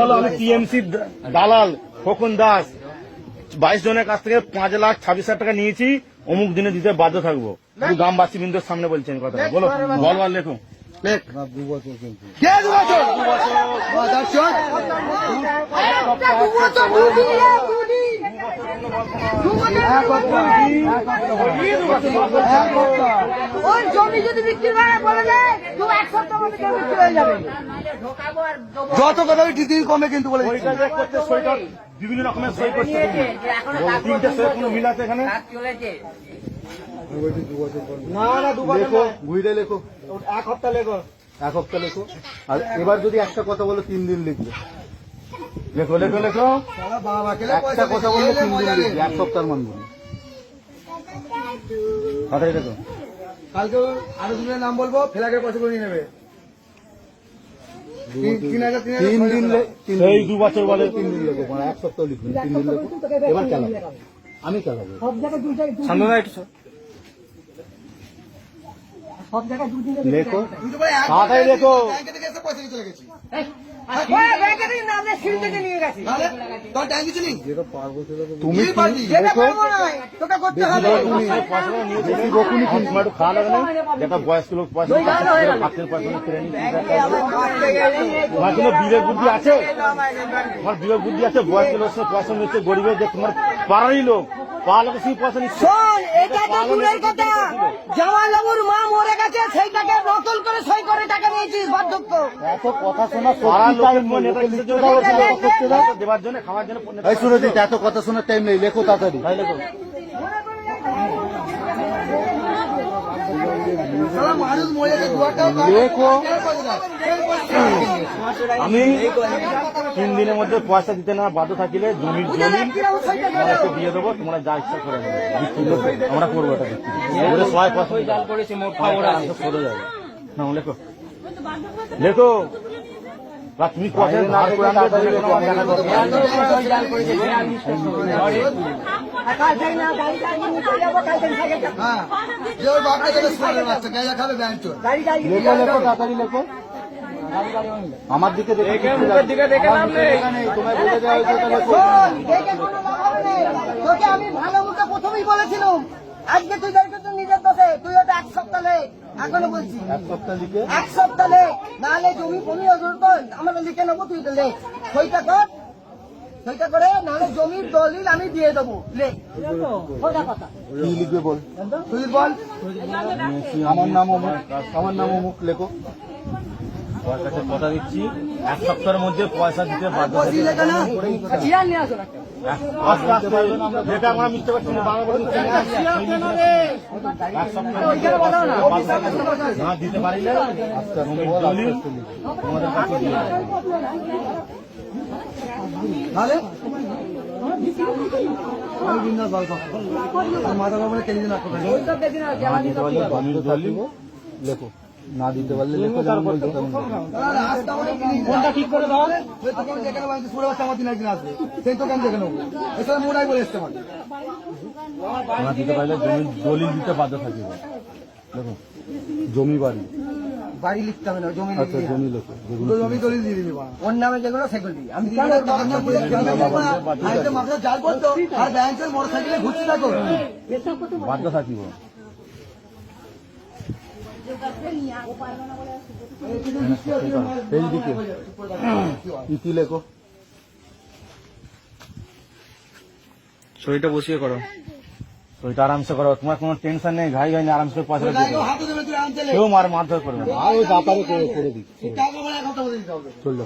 হলো আমি টিএমসি দালাল খোকন দাস। বাইশ জনের কাছ থেকে পাঁচ লাখ ছাব্বিশ হাজার টাকা নিয়েছি অমুক দিনে দিতে বাধ্য থাকব। গ্রামবাসী বিন্দুর সামনে বলছেন কথা বলো বল। লেখো। কে দু বছর দর্শক একটা দু বছর দুদিন রে, দুদিন। দু বছর। ওর জমি যদি বিক্রি করে বলে দেয় দু এক সপ্তাহ মধ্যে বিক্রি হয়ে যাবে। যত কথা ওই কমে কিন্তু বলে বিভিন্ন রকমের সই। বলো, তিনটে সই কোনো মিল আছে এখানে? না না দু বছর লেখো ঘুরে লেখো। এক সপ্তাহ লেখো। এক সপ্তাহ লেখো। আর এবার যদি একটা কথা বলো তিন দিন লিখবে। লেখো লেখো লেখো। শালা বাবা কেলে একটা কথা বললে তিন দিন মজা এক সপ্তাহের মানবো না। কথাই লেখো। কালকে আরও দুজনের নাম বলব ফেলাকে পয়সা করে নিয়ে নেবে। তিন- দিন দিন। দু বছর বলে তিন দিন লেখো মানে এক সপ্তাহ লিখবে না, তিন দিন এবার চালাবো আমি চালাবো লেখো। তুমি যেটা বয়স্ক লোক তোমার কোনো বিবেক বুদ্ধি আছে? তোমার বিবেক বুদ্ধি আছে? বয়স্ক লোক সে পয়সা নিচ্ছে গরিবের যে তোমার পাড়ারই লোক। শোন এটা তো দূরের কথা। জামাল বাবুর মা মরে গেছে সেইটাকে নকল করে সই করে টাকা নিয়েছিস বার্ধক্য। এত কথা শোনা মনে। দেওয়ার জন্য খাওয়ার জন্য পণ্য- এই সুরজিৎ এত কথা শোনার টাইম নেই লেখো তাড়াতাড়ি তাই লেখো শালা মানুষ মরে গেছে দুয়ারটাও কাটে। লেখো। কেন পয়সা দাও? কেন পয়সা দাও? আমি তিন দিনের মধ্যে পয়সা দিতে না বাধ্য থাকলে জমির জমি তোমাদেরকে দিয়ে দেবো তোমরা যা ইচ্ছা করে দেবো আমরা করব এটা সবাই পয়সা। করেছে করে যাবে। না লেখো। লেখো। চাপ- হ্যাঁ। যে ওর বাপটা যেটা শোনে বাচ্চা গাঁজা খাবে ব্যাংক চোর। গাড়ি গাড়ি নিয়ে লেখো লেখো তাড়াতাড়ি লেখো। আমার দিকে দেখে দিকে নেই। তোমায় বলে দেওয়া হয়েছে আমি ভালো মুখে প্রথমেই বলেছিলাম। আজকে তুই দেখবি তুই নিজের দোষে তুই ওটা এক সপ্তাহ এখনও বলছি। এক সপ্তাহ লিখে? এক সপ্তাহ নাহলে জমি ফমি তো আমরা লিখে নেব তুই তো লে। সইটা কর। সইটা করে নাহলে জমির দলিল আমি দিয়ে দেবো। কথা। লিখবে বল? তুই বল। আমার নাম অমুক আমার নাম অমুক লেখো। পয়সাটা কথা দিচ্ছি? এক সপ্তাহের মধ্যে পয়সা দিতে বাধ্য যেটা আমরা মিথ্যে পারছি না? না। দিতে বাধ্য না। তোমাদের কাছে দিয়ে মাথা দিন লেখো। না দিতে পারলে লেখো যেমন বলছো তেমন লেখো। ঠিক করে দাও। ওই তোকে আমি দেখে নেব আমি সুরে বাচ্চা আমার দিন একদিন আসবে সেই তোকে আমি দেখে নেব। এছাড়া মোড়াই বলে এসছে আমাকে। না দিতে পারলে জমির দলিল দিতে বাধ্য থাকবে দেখো জমি বাড়ি। বাড়ি লিখতে হবে না জমি আচ্ছা জমি লেখো জমি দলিল দিয়ে দিবি। ওর নামে যেগুলো সেগুলো। আমি কেন জাল করতো আর ব্যাংকের ঘুরতে থাকো। বাধ্য থাকিব। ইতি লেখো সইটা বসিয়ে করো। শরীরটা আরামসে করো তোমার কোনো টেনশন নেই ঘাই ঘাই আরামসে পাশে পয়সা কেউ মার মারধর করবে না। ওই ব্যাপারে করে দিচ্ছি চলল